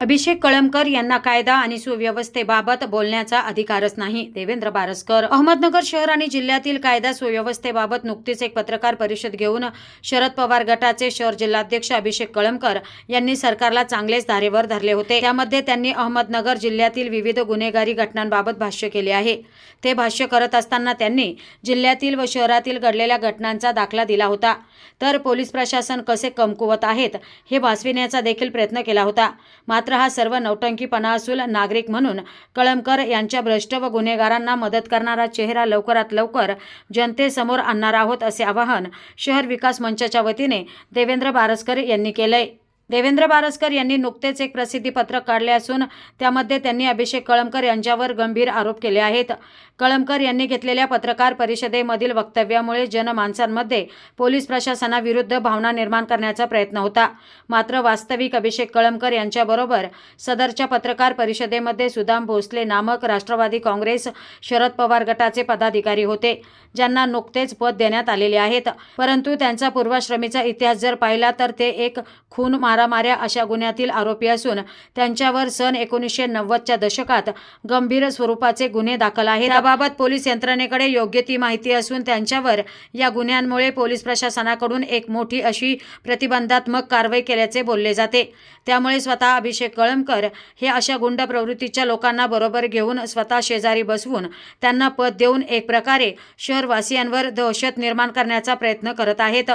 अभिषेक कळमकर यांना कायदा आणि सुव्यवस्थेबाबत बोलण्याचा अधिकारच नाही. देवेंद्र बारसकर अहमदनगर शहर आणि जिल्ह्यातील कायदा सुव्यवस्थेबाबत नुकतीच एक पत्रकार परिषद घेऊन शरद पवार गटाचे शहर जिल्हाध्यक्ष अभिषेक कळमकर यांनी सरकारला चांगलेच धारेवर धरले होते. त्यामध्ये त्यांनी अहमदनगर जिल्ह्यातील विविध गुन्हेगारी घटनांबाबत भाष्य केले आहे. ते भाष्य करत असताना त्यांनी जिल्ह्यातील व शहरातील घडलेल्या घटनांचा दाखला दिला होता. तर पोलीस प्रशासन कसे कमकुवत आहेत हे भासविण्याचा देखील प्रयत्न केला होता. मात्र हा सर्व नौटंकीपणा असून नागरिक म्हणून कळमकर यांच्या भ्रष्ट व गुन्हेगारांना मदत करणारा चेहरा लवकरात लवकर जनतेसमोर आणणार आहोत असे आवाहन शहर विकास मंचाच्या वतीने देवेंद्र बारसकर यांनी केलंय. देवेंद्र बारसकर यांनी नुकतेच एक प्रसिद्धीपत्रक काढले असून त्यामध्ये त्यांनी अभिषेक कळमकर यांच्यावर गंभीर आरोप केले आहेत. कळमकर यांनी घेतलेल्या पत्रकार परिषदेमधील वक्तव्यामुळे जनमानसांमध्ये पोलीस प्रशासनाविरुद्ध भावना निर्माण करण्याचा प्रयत्न होता. मात्र वास्तविक अभिषेक कळमकर यांच्याबरोबर सदरच्या पत्रकार परिषदेमध्ये सुदाम भोसले नामक राष्ट्रवादी काँग्रेस शरद पवार गटाचे पदाधिकारी होते. ज्यांना नुकतेच पद देण्यात आलेले आहेत. परंतु त्यांचा पूर्वाश्रमीचा इतिहास जर पाहिला तर ते एक खून मारामाऱ्या अशा गुन्ह्यातील आरोपी असून त्यांच्यावर सन एकोणीसशे नव्वदच्या दशकात गंभीर स्वरूपाचे गुन्हे दाखल आहेत. याबाबत पोलीस यंत्रणेकडे योग्य ती माहिती असून त्यांच्यावर या गुन्ह्यांमुळे पोलीस प्रशासनाकडून एक मोठी अशी प्रतिबंधात्मक कारवाई केल्याचे बोलले जाते. त्यामुळे स्वतः अभिषेक कळमकर हे अशा गुंड प्रवृत्तीच्या लोकांना बरोबर घेऊन स्वतः शेजारी बसवून त्यांना पद देऊन एक प्रकारे शहरवासियांवर दहशत निर्माण करण्याचा प्रयत्न करत आहेत.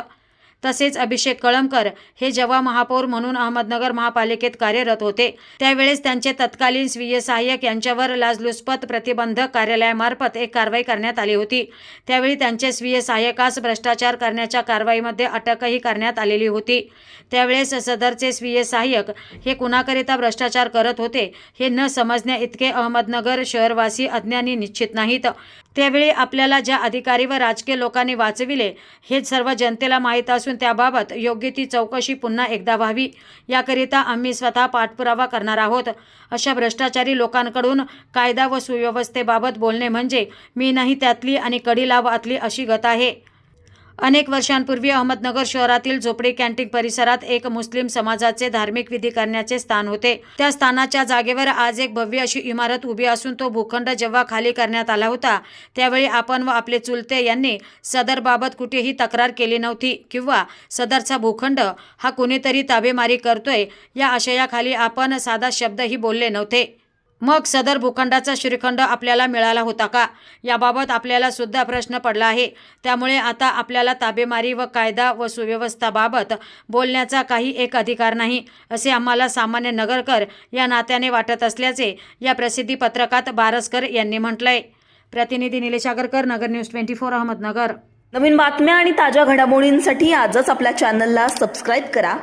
तसेच अभिषेक कळमकर हे जेव्हा महापौर म्हणून अहमदनगर महापालिकेत कार्यरत होते. त्यावेळेस त्यांचे तत्कालीन स्वीय सहाय्यक यांच्यावर लाचलुचपत प्रतिबंधक कार्यालयामार्फत एक कारवाई करण्यात आली होती. त्यावेळी त्यांचे स्वीय सहाय्यकास भ्रष्टाचार करण्याच्या कारवाईमध्ये अटकही करण्यात आलेली होती. त्यावेळेस सदरचे स्वीय सहाय्यक हे कुणाकरिता भ्रष्टाचार करत होते हे न समजण्या इतके अहमदनगर शहरवासी अज्ञानी निश्चित नाहीत. त्यावेळी आपल्याला ज्या अधिकारी व राजकीय लोकांनी वाचविले हे सर्व जनतेला माहीत असून त्याबाबत योग्य ती चौकशी पुन्हा एकदा व्हावी. याकरिता आम्ही स्वतः पाठपुरावा करणार आहोत. अशा भ्रष्टाचारी लोकांकडून कायदा व सुव्यवस्थेबाबत बोलणे म्हणजे मी नाही त्यातली आणि कडी लाव अशी गत आहे. अनेक वर्षांपूर्वी अहमदनगर शहरातील झोपडी कॅन्टीन परिसरात एक मुस्लिम समाजाचे धार्मिक विधी करण्याचे स्थान होते. त्या स्थानाच्या जागेवर आज एक भव्य अशी इमारत उभी असून तो भूखंड जेव्हा खाली करण्यात आला होता त्यावेळी आपण व आपले चुलते यांनी सदरबाबत कुठेही तक्रार केली नव्हती किंवा सदरचा भूखंड हा कुणीतरी ताबेमारी करतोय या आशयाखाली आपण साधा शब्दही बोलले नव्हते. मग सदर भूखंडाचा श्रीखंड आपल्याला मिळाला होता का? याबाबत आपल्याला सुद्धा प्रश्न पडला आहे. त्यामुळे आता आपल्याला ताबेमारी व कायदा व सुव्यवस्थाबाबत बोलण्याचा काही एक अधिकार नाही असे आम्हाला सामान्य नगरकर या नात्याने वाटत असल्याचे या प्रसिद्धी पत्रकात बारसकर यांनी म्हटलंय. प्रतिनिधी Nilesh Agarkar Nagar news twenty four Ahmednagar. नवीन बातम्या आणि ताज्या घडामोडींसाठी आजच आपल्या चॅनलला सबस्क्राईब करा.